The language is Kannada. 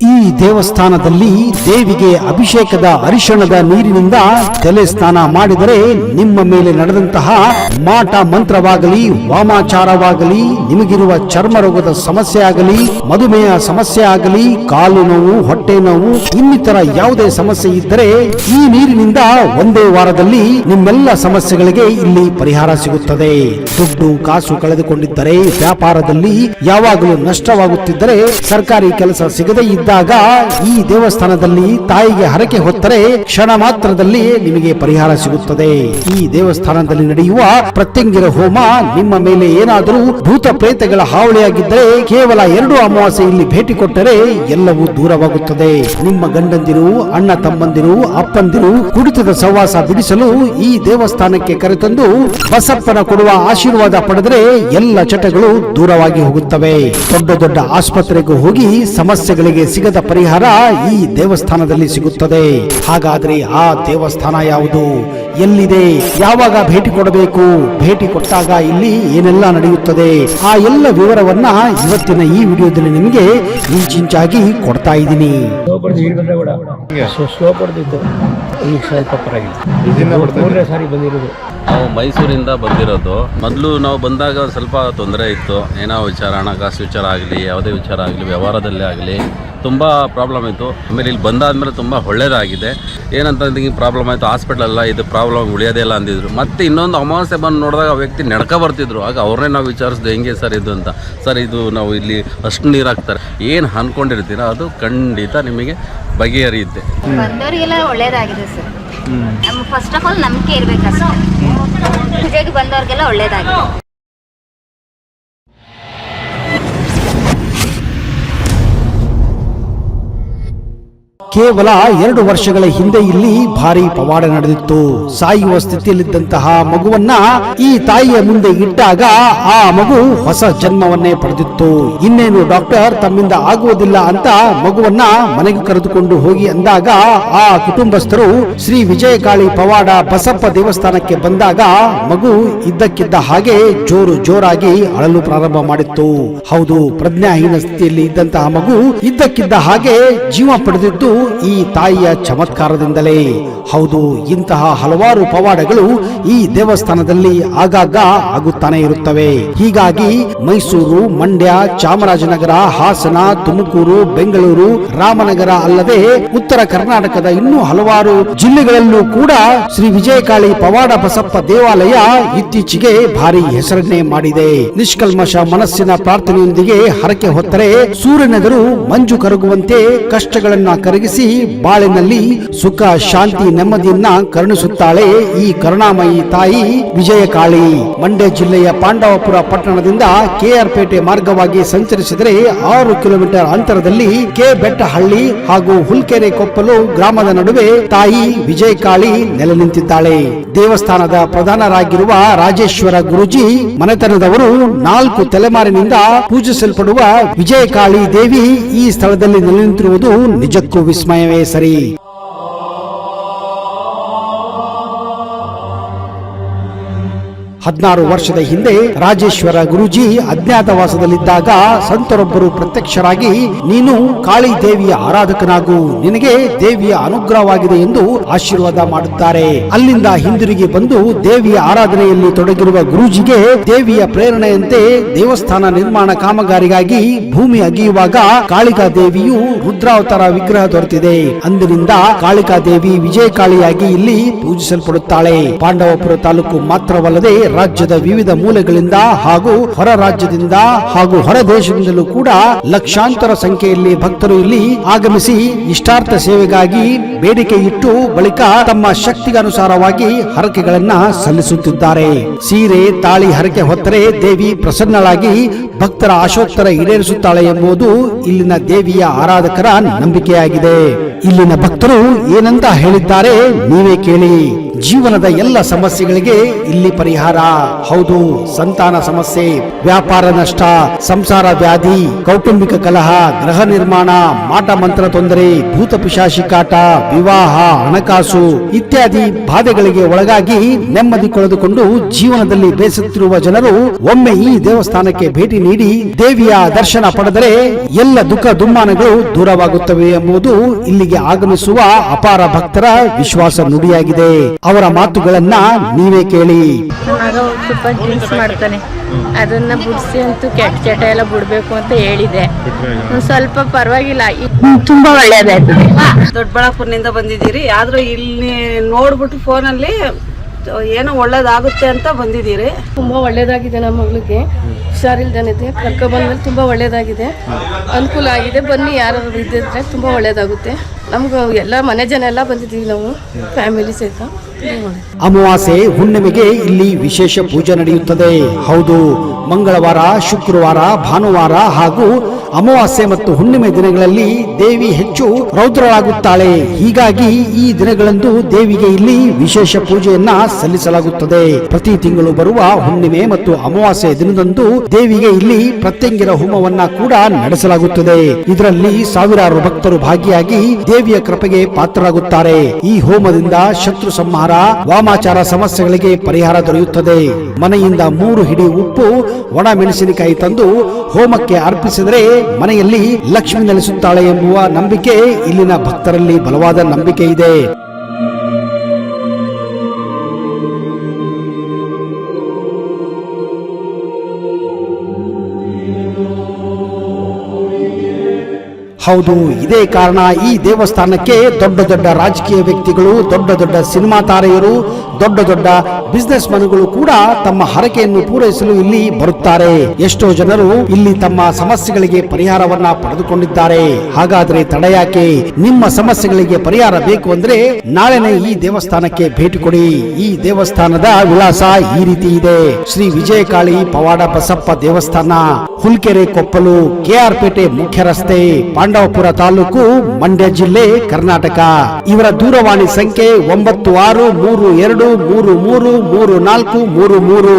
ಈ ದೇವಸ್ಥಾನದಲ್ಲಿ ದೇವಿಗೆ ಅಭಿಷೇಕದ ಅರಿಶಣದ ನೀರಿನಿಂದ ತಲೆ ಸ್ನಾನ ಮಾಡಿದರೆ ನಿಮ್ಮ ಮೇಲೆ ನಡೆದಂತಹ ಮಾಟ ಮಂತ್ರವಾಗಲಿ, ವಾಮಾಚಾರವಾಗಲಿ, ನಿಮಗಿರುವ ಚರ್ಮ ರೋಗದ ಸಮಸ್ಯೆ ಆಗಲಿ, ಮಧುಮೇಹ ಸಮಸ್ಯೆ ಆಗಲಿ, ಕಾಲು ನೋವು, ಹೊಟ್ಟೆ ನೋವು, ಇನ್ನಿತರ ಯಾವುದೇ ಸಮಸ್ಯೆ ಇದ್ದರೆ ಈ ನೀರಿನಿಂದ ಒಂದೇ ವಾರದಲ್ಲಿ ನಿಮ್ಮೆಲ್ಲ ಸಮಸ್ಯೆಗಳಿಗೆ ಇಲ್ಲಿ ಪರಿಹಾರ ಸಿಗುತ್ತದೆ. ದುಡ್ಡು, ಕಾಸು ಕಳೆದುಕೊಂಡಿದ್ದರೆ ವ್ಯಾಪಾರದಲ್ಲಿ ಯಾವಾಗಲೂ ನಷ್ಟವಾಗುತ್ತಿದ್ದರೆ ಸರ್ಕಾರಿ ಕೆಲಸ ಸಿಗದೇ ಇದ್ದಾಗ ಈ ದೇವಸ್ಥಾನದಲ್ಲಿ ತಾಯಿಗೆ ಹರಕೆ ಹೊತ್ತರೆ ಕ್ಷಣ ಮಾತ್ರದಲ್ಲಿ ನಿಮಗೆ ಪರಿಹಾರ ಸಿಗುತ್ತದೆ. ಈ ದೇವಸ್ಥಾನದಲ್ಲಿ ನಡೆಯುವ ಪ್ರತ್ಯಂಗಿರ ಹೋಮ ನಿಮ್ಮ ಮೇಲೆ ಏನಾದರೂ ಭೂತ ಪ್ರೇತಗಳ ಹಾವಳಿಯಾಗಿದ್ದರೆ ಕೇವಲ ಎರಡು ಅಮಾವಾಸ್ಯೆ ಇಲ್ಲಿ ಭೇಟಿ ಕೊಟ್ಟರೆ ಎಲ್ಲವೂ ದೂರವಾಗುತ್ತದೆ. ನಿಮ್ಮ ಗಂಡಂದಿರು, ಅಣ್ಣ ತಮ್ಮಂದಿರು, ಅಪ್ಪಂದಿರು ಕುಡಿತದ ಸಹವಾಸ ಬಿಡಿಸಲು ಈ ದೇವಸ್ಥಾನಕ್ಕೆ ಕರೆತಂದು ಬಸಪ್ಪನ ಕೊಡುವ ಆಶೀರ್ವಾದ ಪಡೆದರೆ ಎಲ್ಲ ಚಟಗಳು ದೂರವಾಗಿ ಹೋಗುತ್ತವೆ. ದೊಡ್ಡ ದೊಡ್ಡ ಆಸ್ಪತ್ರೆಗೂ ಹೋಗಿ ಸಮಸ್ಯೆಗಳಿಗೆ ಸಿಗದ ಪರಿಹಾರ ಈ ದೇವಸ್ಥಾನದಲ್ಲಿ ಸಿಗುತ್ತದೆ. ಹಾಗಾದ್ರೆ ಆ ದೇವಸ್ಥಾನ ಯಾವುದು? ಎಲ್ಲಿದೆ? ಯಾವಾಗ ಭೇಟಿ ಕೊಡಬೇಕು? ಭೇಟಿ ಕೊಟ್ಟಾಗ ಇಲ್ಲಿ ಏನೆಲ್ಲ ನಡೆಯುತ್ತದೆ? ಆ ಎಲ್ಲ ವಿವರವನ್ನ ಇವತ್ತಿನ ಈ ವಿಡಿಯೋದಲ್ಲಿ ನಿಮಗೆ ಇಂಚಿಂಚಾಗಿ ಕೊಡ್ತಾ ಇದ್ದೀನಿ. ಸಾರಿ ಬಂದಿರೋದು ನಾವು ಮೈಸೂರಿಂದ ಬಂದಿರೋದು. ಮೊದಲು ನಾವು ಬಂದಾಗ ಸ್ವಲ್ಪ ತೊಂದರೆ ಇತ್ತು. ಏನೋ ವಿಚಾರ ಹಣಕಾಸು ವಿಚಾರ ಆಗಲಿ, ಯಾವುದೇ ವಿಚಾರ ಆಗಲಿ, ವ್ಯವಹಾರದಲ್ಲೇ ಆಗಲಿ. ತುಂಬ ಪ್ರಾಬ್ಲಮ್ ಆಯಿತು. ಆಮೇಲೆ ಇಲ್ಲಿ ಬಂದಾದಮೇಲೆ ತುಂಬ ಒಳ್ಳೇದಾಗಿದೆ. ಏನಂತ ಹಿಂಗೆ ಪ್ರಾಬ್ಲಮ್ ಆಯಿತು. ಹಾಸ್ಪಿಟ್ಲಲ್ಲ ಇದು ಪ್ರಾಬ್ಲಮ್ ಉಳಿಯೋದೇ ಇಲ್ಲ ಅಂದಿದ್ರು. ಮತ್ತೆ ಇನ್ನೊಂದು ಅಮಾವಾಸ್ಯೆ ಬಂದು ನೋಡಿದಾಗ ಆ ವ್ಯಕ್ತಿ ನಡ್ಕ ಬರ್ತಿದ್ರು. ಆಗ ಅವ್ರನ್ನೇ ನಾವು ವಿಚಾರಿಸಿದ್ವಿ ಹೆಂಗೆ ಸರ್ ಇದು ಅಂತ? ಸರ್ ಇದು ನಾವು ಇಲ್ಲಿ ಅಷ್ಟು ನೀರು ಹಾಕ್ತಾರೆ. ಏನು ಅಂದ್ಕೊಂಡಿರ್ತೀರ ಅದು ಖಂಡಿತ ನಿಮಗೆ ಬಗೆಹರಿಯುತ್ತೆ. ಬಂದವರಿಗೆಲ್ಲ ಒಳ್ಳೇದಾಗಿದೆ ಸರ್. ಫಸ್ಟ್ ಆಫ್ ಆಲ್ ನಂಬಿಕೆ ಇರ್ಬೇಕಷ್ಟೇ. ಪೂಜೆಗೆ ಬಂದವ್ರಿಗೆಲ್ಲ ಒಳ್ಳೇದಾಗಿದೆ. ಕೇವಲ ಎರಡು ವರ್ಷಗಳ ಹಿಂದೆ ಇಲ್ಲಿ ಭಾರಿ ಪವಾಡ ನಡೆದಿತ್ತು. ಸಾಯುವ ಸ್ಥಿತಿಯಲ್ಲಿದ್ದಂತಹ ಮಗುವನ್ನ ಈ ತಾಯಿಯ ಮುಂದೆ ಇಟ್ಟಾಗ ಆ ಮಗು ಹೊಸ ಜನ್ಮವನ್ನೇ ಪಡೆದಿತ್ತು. ಇನ್ನೇನು ಡಾಕ್ಟರ್ ತಮ್ಮಿಂದ ಆಗುವುದಿಲ್ಲ ಅಂತ ಮಗುವನ್ನ ಮನೆಗೆ ಕರೆದುಕೊಂಡು ಹೋಗಿ ಅಂದಾಗ ಆ ಕುಟುಂಬಸ್ಥರು ಶ್ರೀ ವಿಜಯಕಾಳಿ ಪವಾಡ ಬಸಪ್ಪ ದೇವಸ್ಥಾನಕ್ಕೆ ಬಂದಾಗ ಮಗು ಇದ್ದಕ್ಕಿದ್ದ ಹಾಗೆ ಜೋರು ಜೋರಾಗಿ ಅಳಲು ಪ್ರಾರಂಭ ಮಾಡಿತ್ತು. ಹೌದು, ಪ್ರಜ್ಞಾಹೀನ ಸ್ಥಿತಿಯಲ್ಲಿ ಇದ್ದಂತಹ ಮಗು ಇದ್ದಕ್ಕಿದ್ದ ಹಾಗೆ ಜೀವ ಪಡೆದಿದ್ದು ಈ ತಾಯಿಯ ಚಮತ್ಕಾರದಿಂದಲೇ. ಹೌದು, ಇಂತಹ ಹಲವಾರು ಪವಾಡಗಳು ಈ ದೇವಸ್ಥಾನದಲ್ಲಿ ಆಗಾಗ ಆಗುತ್ತಾನೆ ಇರುತ್ತವೆ. ಹೀಗಾಗಿ ಮೈಸೂರು, ಮಂಡ್ಯ, ಚಾಮರಾಜನಗರ, ಹಾಸನ, ತುಮಕೂರು, ಬೆಂಗಳೂರು, ರಾಮನಗರ ಅಲ್ಲದೆ ಉತ್ತರ ಕರ್ನಾಟಕದ ಇನ್ನೂ ಹಲವಾರು ಜಿಲ್ಲೆಗಳಲ್ಲೂ ಕೂಡ ಶ್ರೀ ವಿಜಯಕಾಳಿ ಪವಾಡ ಬಸಪ್ಪ ದೇವಾಲಯ ಇತ್ತೀಚೆಗೆ ಭಾರಿ ಹೆಸರನ್ನೇ ಮಾಡಿದೆ. ನಿಷ್ಕಲ್ಮಶ ಮನಸ್ಸಿನ ಪ್ರಾರ್ಥನೆಯೊಂದಿಗೆ ಹರಕೆ ಹೊತ್ತರೆ ಸೂರ್ಯನಗರು ಮಂಜು ಕರಗುವಂತೆ ಕಷ್ಟಗಳನ್ನ ಕರಗಿಸಿ ಬಾಳಿನಲ್ಲಿ ಸುಖ, ಶಾಂತಿ, ನೆಮ್ಮದಿಯನ್ನ ಕರುಣಿಸುತ್ತಾಳೆ ಈ ಕರುಣಾಮಯಿ ತಾಯಿ ವಿಜಯಕಾಳಿ. ಮಂಡ್ಯ ಜಿಲ್ಲೆಯ ಪಾಂಡವಪುರ ಪಟ್ಟಣದಿಂದ ಕೆಆರ್ ಪೇಟೆ ಮಾರ್ಗವಾಗಿ ಸಂಚರಿಸಿದರೆ ಆರು ಕಿಲೋಮೀಟರ್ ಅಂತರದಲ್ಲಿ ಕೆ ಬೆಟ್ಟಹಳ್ಳಿ ಹಾಗೂ ಹುಲ್ಕೆರೆ ಕೊಪ್ಪಲು ಗ್ರಾಮದ ನಡುವೆ ತಾಯಿ ವಿಜಯಕಾಳಿ ನೆಲೆ ನಿಂತಿದ್ದಾಳೆ. ದೇವಸ್ಥಾನದ ಪ್ರಧಾನರಾಗಿರುವ ರಾಜೇಶ್ವರ ಗುರುಜಿ ಮನೆತನದವರು ನಾಲ್ಕು ತಲೆಮಾರಿನಿಂದ ಪೂಜಿಸಲ್ಪಡುವ ವಿಜಯಕಾಳಿ ದೇವಿ ಈ ಸ್ಥಳದಲ್ಲಿ ನೆಲೆ ನಿಂತಿರುವುದು ನಿಜಕ್ಕೂ ವಿಸ್ಮಯವೇ ಸರಿ. ಹದಿನಾರು ವರ್ಷದ ಹಿಂದೆ ರಾಜೇಶ್ವರ ಗುರುಜಿ ಅಜ್ಞಾತವಾಸದಲ್ಲಿದ್ದಾಗ ಸಂತರೊಬ್ಬರು ಪ್ರತ್ಯಕ್ಷರಾಗಿ, ನೀನು ಕಾಳಿ ದೇವಿಯ ಆರಾಧಕನಾಗು, ನಿನಗೆ ದೇವಿಯ ಅನುಗ್ರಹವಾಗಿದೆ ಎಂದು ಆಶೀರ್ವಾದ ಮಾಡುತ್ತಾರೆ. ಅಲ್ಲಿಂದ ಹಿಂದಿರುಗಿ ಬಂದು ದೇವಿಯ ಆರಾಧನೆಯಲ್ಲಿ ತೊಡಗಿರುವ ಗುರುಜಿಗೆ ದೇವಿಯ ಪ್ರೇರಣೆಯಂತೆ ದೇವಸ್ಥಾನ ನಿರ್ಮಾಣ ಕಾಮಗಾರಿಗಾಗಿ ಭೂಮಿ ಅಗಿಯುವಾಗ ಕಾಳಿಕಾ ದೇವಿಯು ರುದ್ರಾವತಾರ ವಿಗ್ರಹ ದೊರೆತಿದೆ. ಅಂದಿನಿಂದ ಕಾಳಿಕಾ ದೇವಿ ವಿಜಯಕಾಳಿಯಾಗಿ ಇಲ್ಲಿ ಪೂಜಿಸಲ್ಪಡುತ್ತಾಳೆ. ಪಾಂಡವಪುರ ತಾಲೂಕು ಮಾತ್ರವಲ್ಲದೆ ರಾಜ್ಯದ ವಿವಿಧ ಮೂಲೆಗಳಿಂದ ಹಾಗೂ ಹೊರ ರಾಜ್ಯದಿಂದ ಹಾಗೂ ಹೊರ ದೇಶದಿಂದಲೂ ಕೂಡ ಲಕ್ಷಾಂತರ ಸಂಖ್ಯೆಯಲ್ಲಿ ಭಕ್ತರು ಇಲ್ಲಿ ಆಗಮಿಸಿ ಇಷ್ಟಾರ್ಥ ಸೇವೆಗಾಗಿ ಬೇಡಿಕೆ ಇಟ್ಟು ಬಳಿಕ ತಮ್ಮ ಶಕ್ತಿಗನುಸಾರವಾಗಿ ಹರಕೆಗಳನ್ನ ಸಲ್ಲಿಸುತ್ತಿದ್ದಾರೆ. ಸೀರೆ, ತಾಳಿ ಹರಕೆ ಹೊತ್ತರೆ ದೇವಿ ಪ್ರಸನ್ನಳಾಗಿ ಭಕ್ತರ ಆಶೋತ್ತರ ಈಡೇರಿಸುತ್ತಾಳೆ ಎಂಬುದು ಇಲ್ಲಿನ ದೇವಿಯ ಆರಾಧಕರ ನಂಬಿಕೆಯಾಗಿದೆ. ಇಲ್ಲಿನ ಭಕ್ತರು ಏನಂತ ಹೇಳಿದ್ದಾರೆ ನೀವೇ ಕೇಳಿ. ಜೀವನದ ಎಲ್ಲ ಸಮಸ್ಯೆಗಳಿಗೆ ಇಲ್ಲಿ ಪರಿಹಾರ. ಹೌದು, ಸಂತಾನ ಸಮಸ್ಯೆ, ವ್ಯಾಪಾರ ನಷ್ಟ, ಸಂಸಾರ ವ್ಯಾಧಿ, ಕೌಟುಂಬಿಕ ಕಲಹ, ಗೃಹ ನಿರ್ಮಾಣ, ಮಾಟ ಮಂತ್ರ ತೊಂದರೆ, ಭೂತ ಪಿಶಾಶಿ ಕಾಟ, ವಿವಾಹ, ಹಣಕಾಸು ಇತ್ಯಾದಿ ಬಾಧೆಗಳಿಗೆ ಒಳಗಾಗಿ ನೆಮ್ಮದಿ ಕಳೆದುಕೊಂಡು ಜೀವನದಲ್ಲಿ ಬೇಸುತ್ತಿರುವ ಜನರು ಒಮ್ಮೆ ಈ ದೇವಸ್ಥಾನಕ್ಕೆ ಭೇಟಿ ನೀಡಿ ದೇವಿಯ ದರ್ಶನ ಪಡೆದರೆ ಎಲ್ಲ ದುಃಖ ದುಮ್ಮಾನಗಳು ದೂರವಾಗುತ್ತವೆ ಎಂಬುದು ಆಗಮಿಸುವ ಅಪಾರ ಭಕ್ತರ ವಿಶ್ವಾಸ ನುಡಿಯಾಗಿದೆ. ಅವರ ಮಾತುಗಳನ್ನ ನೀವೇ ಕೇಳಿ. ಡ್ರಿಂಕ್ಸ್ ಮಾಡ್ತಾನೆ. ಅದನ್ನ ಬಿಡಿಸಿ ಅಂತೂ ಕೆಟ್ಟ ಚಟ ಎಲ್ಲ ಬಿಡ್ಬೇಕು ಅಂತ ಹೇಳಿದೆ. ಸ್ವಲ್ಪ ಪರವಾಗಿಲ್ಲ. ತುಂಬಾ ಒಳ್ಳೇದಾಯ್ತದೆ ದೊಡ್ಡಬಳ್ಳಾಪುರನಿಂದ ಬಂದಿದ್ದೀರಿ. ಆದ್ರೂ ಇಲ್ಲಿ ನೋಡ್ಬಿಟ್ಟು ಫೋನಲ್ಲಿ ಏನೋ ಒಳ್ಳೇದಾಗುತ್ತೆ ಅಂತ ಬಂದಿದ್ದೀರಿ. ತುಂಬಾ ಒಳ್ಳೇದಾಗಿದೆ ನಮ್ಮ ಮಗಳಿಗೆ. ಹುಷಾರಿಲ್ದಾನಿದೆ. ಕರ್ಕೊ ಬಂದ್ಮೇಲೆ ತುಂಬಾ ಒಳ್ಳೇದಾಗಿದೆ. ಅನುಕೂಲ ಆಗಿದೆ. ಬನ್ನಿ ಯಾರು ಇದ್ದಿದ್ರೆ ತುಂಬಾ ಒಳ್ಳೇದಾಗುತ್ತೆ. ನಮ್ಗೆ ಎಲ್ಲ ಮನೆ ಜನ ಎಲ್ಲ ಬಂದಿದ್ದೀವಿ ನಾವು ಫ್ಯಾಮಿಲಿ ಸಹಿತ. ಅಮಾವಾಸ್ಯೆ ಹುಣ್ಣಿಮೆಗೆ ಇಲ್ಲಿ ವಿಶೇಷ ಪೂಜೆ ನಡೆಯುತ್ತದೆ. ಹೌದು, ಮಂಗಳವಾರ, ಶುಕ್ರವಾರ, ಭಾನುವಾರ ಹಾಗೂ ಅಮಾವಾಸ್ಯೆ ಮತ್ತು ಹುಣ್ಣಿಮೆ ದಿನಗಳಲ್ಲಿ ದೇವಿ ಹೆಚ್ಚು ರೌದ್ರಳಾಗುತ್ತಾಳೆ. ಹೀಗಾಗಿ ಈ ದಿನಗಳಂದು ದೇವಿಗೆ ಇಲ್ಲಿ ವಿಶೇಷ ಪೂಜೆಯನ್ನ ಸಲ್ಲಿಸಲಾಗುತ್ತದೆ. ಪ್ರತಿ ತಿಂಗಳು ಬರುವ ಹುಣ್ಣಿಮೆ ಮತ್ತು ಅಮಾವಾಸ್ಯೆ ದಿನದಂದು ದೇವಿಗೆ ಇಲ್ಲಿ ಪ್ರತ್ಯಂಗಿರ ಹೋಮವನ್ನ ಕೂಡ ನಡೆಸಲಾಗುತ್ತದೆ. ಇದರಲ್ಲಿ ಸಾವಿರಾರು ಭಕ್ತರು ಭಾಗಿಯಾಗಿ ದೇವಿಯ ಕೃಪೆಗೆ ಪಾತ್ರರಾಗುತ್ತಾರೆ. ಈ ಹೋಮದಿಂದ ಶತ್ರು ಸಂಹಾರ, ವಾಮಾಚಾರ ಸಮಸ್ಯೆಗಳಿಗೆ ಪರಿಹಾರ ದೊರೆಯುತ್ತದೆ. ಮನೆಯಿಂದ ಮೂರು ಹಿಡಿ ಉಪ್ಪು, ಒಣ ಮೆಣಸಿನಕಾಯಿ ತಂದು ಹೋಮಕ್ಕೆ ಅರ್ಪಿಸಿದರೆ ಮನೆಯಲ್ಲಿ ಲಕ್ಷ್ಮಿ ನೆಲೆಸುತ್ತಾಳೆ ಎಂಬುವ ನಂಬಿಕೆ ಇಲ್ಲಿನ ಭಕ್ತರಲ್ಲಿ ಬಲವಾದ ನಂಬಿಕೆ ಇದೆ. ಹೌದು, ಇದೇ ಕಾರಣ ಈ ದೇವಸ್ಥಾನಕ್ಕೆ ದೊಡ್ಡ ದೊಡ್ಡ ರಾಜಕೀಯ ವ್ಯಕ್ತಿಗಳು, ದೊಡ್ಡ ದೊಡ್ಡ ಸಿನಿಮಾ ತಾರೆಯರು, ದೊಡ್ಡ ದೊಡ್ಡ ಬಿಸ್ನೆಸ್ ಮನ್ಗಳು ಕೂಡ ತಮ್ಮ ಹರಕೆಯನ್ನು ಪೂರೈಸಲು ಇಲ್ಲಿ ಬರುತ್ತಾರೆ. ಎಷ್ಟೋ ಜನರು ಇಲ್ಲಿ ತಮ್ಮ ಸಮಸ್ಯೆಗಳಿಗೆ ಪರಿಹಾರವನ್ನ ಪಡೆದುಕೊಂಡಿದ್ದಾರೆ. ಹಾಗಾದ್ರೆ ತಡೆಯಾಕೆ ನಿಮ್ಮ ಸಮಸ್ಯೆಗಳಿಗೆ ಪರಿಹಾರ ಬೇಕು ಅಂದ್ರೆ ನಾಳೆನೇ ಈ ದೇವಸ್ಥಾನಕ್ಕೆ ಭೇಟಿ ಕೊಡಿ. ಈ ದೇವಸ್ಥಾನದ ವಿಳಾಸ ಈ ರೀತಿ ಇದೆ. ಶ್ರೀ ವಿಜಯಕಾಳಿ ಪವಾಡ ಬಸಪ್ಪ ದೇವಸ್ಥಾನ, ಹುಲ್ಕೆರೆ ಕೊಪ್ಪಲು ಕೆಆರ್ ಪೇಟೆ ಮುಖ್ಯ ರಸ್ತೆ ಪಾಂಡವಪುರ ತಾಲೂಕು ಮಂಡ್ಯ ಜಿಲ್ಲೆ ಕರ್ನಾಟಕ ಇವರ ದೂರವಾಣಿ ಸಂಖ್ಯೆ ಒಂಬತ್ತು ಆರು ಮೂರು ಎರಡು ಮೂರು ಮೂರು ಮೂರು ನಾಲ್ಕು ಮೂರು ಮೂರು.